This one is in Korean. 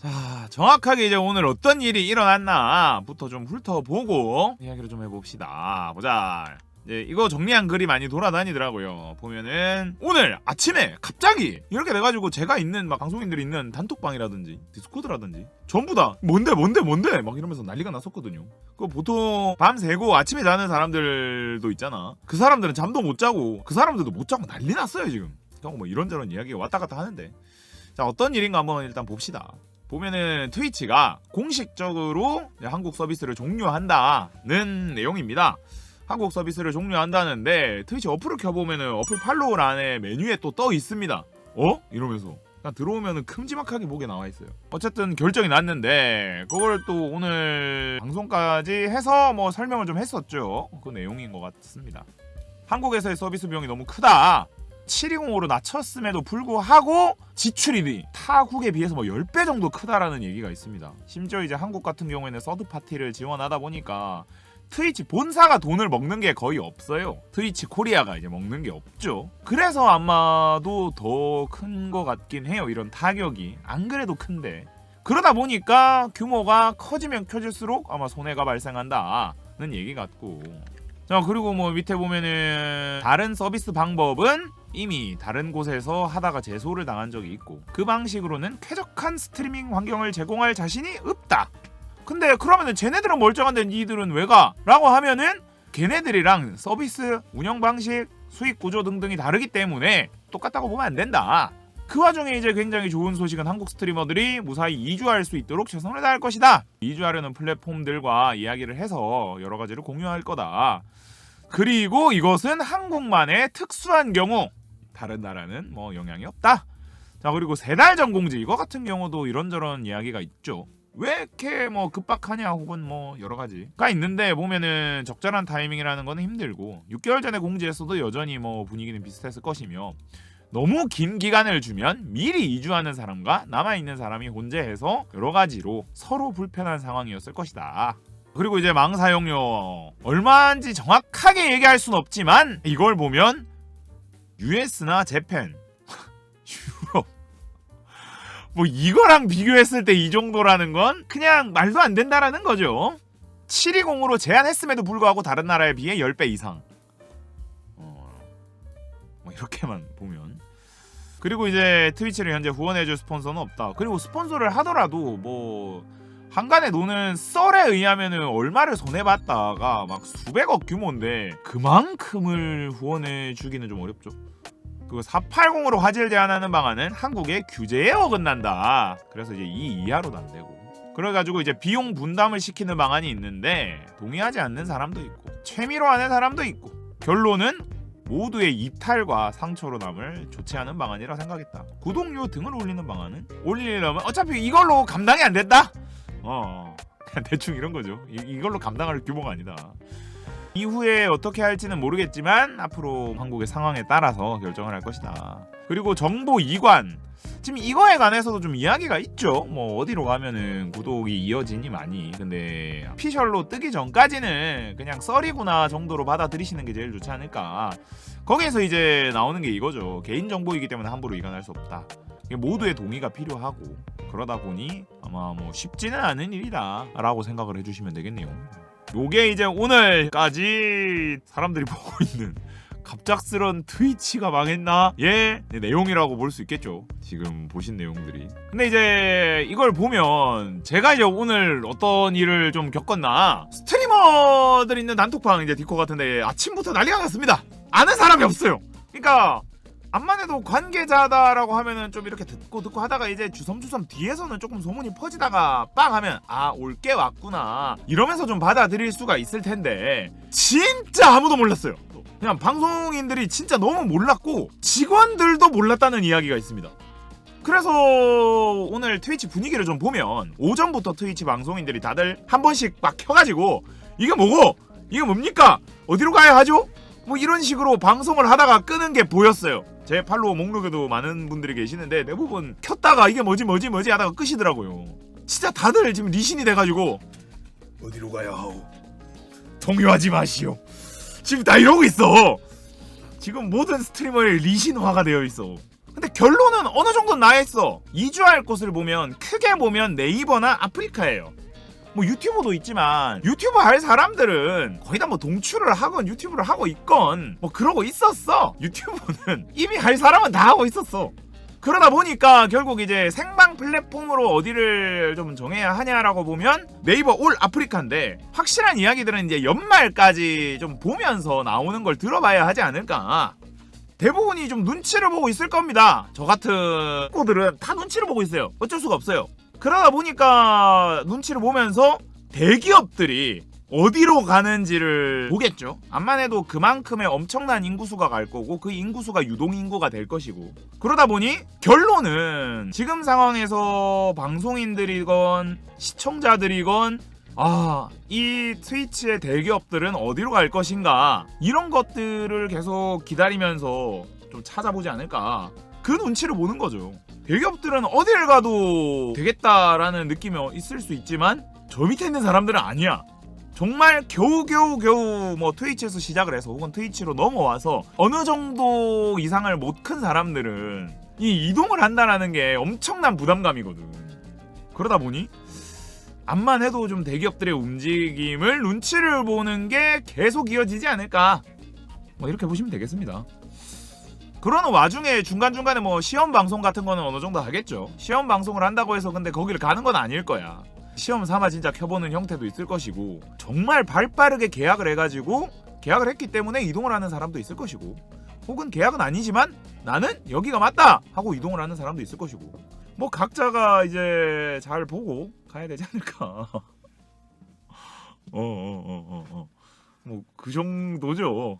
자, 정확하게 이제 오늘 어떤 일이 일어났나부터 좀 훑어보고 이야기를 좀 해봅시다. 보자. 이제 이거 정리한 글이 많이 돌아다니더라고요. 보면은 오늘 아침에 갑자기 이렇게 돼가지고 제가 있는 막 방송인들이 있는 단톡방이라든지 디스코드라든지 전부 다 뭔데 뭔데 뭔데 막 이러면서 난리가 났었거든요. 그 보통 밤 새고 아침에 자는 사람들도 있잖아. 그 사람들은 잠도 못 자고 그 사람들도 못 자고 난리 났어요 지금. 그냥 뭐 이런저런 이야기가 왔다 갔다 하는데 자 어떤 일인가 한번 일단 봅시다. 보면은 트위치가 공식적으로 한국 서비스를 종료한다는 내용입니다. 한국 서비스를 종료한다는데 트위치 어플을 켜보면은 어플 팔로우란에 메뉴에 또 떠 있습니다. 어? 이러면서 그냥 들어오면은 큼지막하게 보게 나와 있어요. 어쨌든 결정이 났는데 그걸 또 오늘 방송까지 해서 뭐 설명을 좀 했었죠. 그 내용인 것 같습니다. 한국에서의 서비스 비용이 너무 크다. 720으로 낮췄음에도 불구하고 지출이 타국에 비해서 뭐 10배 정도 크다라는 얘기가 있습니다. 심지어 이제 한국 같은 경우에는 서드 파티를 지원하다 보니까 트위치 본사가 돈을 먹는 게 거의 없어요. 트위치 코리아가 이제 먹는 게 없죠. 그래서 아마도 더 큰 것 같긴 해요. 이런 타격이. 안 그래도 큰데. 그러다 보니까 규모가 커지면 커질수록 아마 손해가 발생한다는 얘기 같고. 자 그리고 뭐 밑에 보면은 다른 서비스 방법은 이미 다른 곳에서 하다가 제소를 당한 적이 있고 그 방식으로는 쾌적한 스트리밍 환경을 제공할 자신이 없다. 근데 그러면은 쟤네들은 멀쩡한데 니들은 왜 가? 라고 하면은 걔네들이랑 서비스 운영 방식, 수익 구조 등등이 다르기 때문에 똑같다고 보면 안 된다. 그 와중에 이제 굉장히 좋은 소식은 한국 스트리머들이 무사히 이주할 수 있도록 최선을 다할 것이다. 이주하려는 플랫폼들과 이야기를 해서 여러 가지를 공유할 거다. 그리고 이것은 한국만의 특수한 경우 다른 나라는 뭐 영향이 없다. 자 그리고 세 달 전 공지 이거 같은 경우도 이런저런 이야기가 있죠. 왜 이렇게 뭐 급박하냐 혹은 뭐 여러 가지가 있는데 보면은 적절한 타이밍이라는 거는 힘들고 6개월 전에 공지했어도 여전히 뭐 분위기는 비슷했을 것이며 너무 긴 기간을 주면 미리 이주하는 사람과 남아 있는 사람이 혼재해서 여러 가지로 서로 불편한 상황이었을 것이다. 그리고 이제 망 사용료 얼마인지 정확하게 얘기할 순 없지만 이걸 보면 US나 재팬 유럽 뭐 이거랑 비교했을 때 이 정도라는 건 그냥 말도 안 된다라는 거죠. 720으로 제한했음에도 불구하고 다른 나라에 비해 10배 이상. 이렇게만 보면. 그리고 이제 트위치를 현재 후원해줄 스폰서는 없다. 그리고 스폰서를 하더라도 뭐 한간에 노는 썰에 의하면은 얼마를 손해봤다가 막 수백억 규모인데 그만큼을 후원해주기는 좀 어렵죠. 그 480으로 화질 제한하는 방안은 한국의 규제에 어긋난다. 그래서 이제 이 이하로도 안 되고. 그래가지고 이제 비용 분담을 시키는 방안이 있는데 동의하지 않는 사람도 있고 최미로 하는 사람도 있고 결론은 모두의 이탈과 상처로 남을 않은 방안이라 생각했다. 구독료 등을 올리는 방안은 올리려면 어차피 이걸로 감당이 안 된다. 어, 그냥 대충 이런 거죠. 이, 이걸로 감당할 규모가 아니다. 이후에 어떻게 할지는 모르겠지만 앞으로 한국의 상황에 따라서 결정을 할 것이다. 그리고 정보 이관 지금 이거에 관해서도 좀 이야기가 있죠. 뭐 어디로 가면은 구독이 이어지니 많이. 근데 피셜로 뜨기 전까지는 그냥 썰이구나 정도로 받아들이시는 게 제일 좋지 않을까. 거기에서 이제 나오는 게 이거죠. 개인 정보이기 때문에 함부로 이관할 수 없다. 모두의 동의가 필요하고 그러다 보니 아마 뭐 쉽지는 않은 일이다라고 생각을 해주시면 되겠네요. 요게 이제 오늘까지 사람들이 보고 있는 갑작스런 트위치가 망했나? 예, 네, 내용이라고 볼 수 있겠죠. 지금 보신 내용들이. 근데 이제 이걸 보면 제가 이제 오늘 어떤 일을 좀 겪었나? 스트리머들 있는 단톡방 이제 디코 같은데 아침부터 난리가 났습니다. 아는 사람이 없어요. 그러니까 암만 해도 관계자다라고 하면은 좀 이렇게 듣고 듣고 하다가 이제 주섬주섬 뒤에서는 조금 소문이 퍼지다가 빵 하면 아 올게 왔구나 이러면서 좀 받아들일 수가 있을 텐데 진짜 아무도 몰랐어요. 그냥 방송인들이 진짜 너무 몰랐고 직원들도 몰랐다는 이야기가 있습니다. 그래서 오늘 트위치 분위기를 좀 보면 오전부터 트위치 방송인들이 다들 한 번씩 막 켜가지고 이게 뭐고 이게 뭡니까 어디로 가야 하죠? 뭐 이런 식으로 방송을 하다가 끄는 게 보였어요. 제 팔로워 목록에도 많은 분들이 계시는데 대부분 켰다가 이게 뭐지 뭐지 뭐지 하다가 끄시더라고요. 진짜 다들 지금 리신이 돼가지고 어디로 가야 하오? 동요하지 마시오. 지금 다 이러고 있어. 지금 모든 스트리머의 리신화가 되어 있어. 근데 결론은 어느 정도 나있어 이주할 곳을 보면 크게 보면 네이버나 아프리카예요 뭐 유튜브도 있지만 유튜브 할 사람들은 거의 다 뭐 동출을 하건 유튜브를 하고 있건 뭐 그러고 있었어 유튜브는 이미 할 사람은 다 하고 있었어 그러다 보니까 결국 이제 생방 플랫폼으로 어디를 좀 정해야 하냐라고 보면 네이버 올 아프리카인데 확실한 이야기들은 이제 연말까지 좀 보면서 나오는 걸 들어봐야 하지 않을까 대부분이 좀 눈치를 보고 있을 겁니다. 저 같은 코들은 다 눈치를 보고 있어요. 어쩔 수가 없어요. 그러다 보니까 눈치를 보면서 대기업들이 어디로 가는지를 보겠죠. 암만 해도 그만큼의 엄청난 인구수가 갈 거고 그 인구수가 유동 인구가 될 것이고 그러다 보니 결론은 지금 상황에서 방송인들이건 시청자들이건 아, 이 트위치의 대기업들은 어디로 갈 것인가? 이런 것들을 계속 기다리면서 좀 찾아보지 않을까? 그 눈치를 보는 거죠. 대기업들은 어딜 가도 되겠다라는 느낌이 있을 수 있지만 저 밑에 있는 사람들은 아니야. 정말 겨우겨우 겨우 뭐 트위치에서 시작을 해서 혹은 트위치로 넘어와서 어느 정도 이상을 못 큰 사람들은 이 이동을 한다라는 게 엄청난 부담감이거든. 그러다 보니 암만 해도 좀 대기업들의 움직임을 눈치를 보는 게 계속 이어지지 않을까. 뭐 이렇게 보시면 되겠습니다. 그러는 와중에 중간중간에 뭐 시험 방송 같은 거는 어느 정도 하겠죠. 시험 방송을 한다고 해서 근데 거기를 가는 건 아닐 거야. 시험 삼아 진짜 켜보는 형태도 있을 것이고 정말 발 빠르게 계약을 해가지고 계약을 했기 때문에 이동을 하는 사람도 있을 것이고 혹은 계약은 아니지만 나는 여기가 맞다 하고 이동을 하는 사람도 있을 것이고 뭐 각자가 이제 잘 보고 가야 되지 않을까. 어어어어 어. 뭐 그 정도죠.